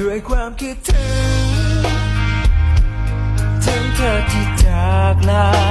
ด้วยความคิดถึง ถึงเธอที่จากลา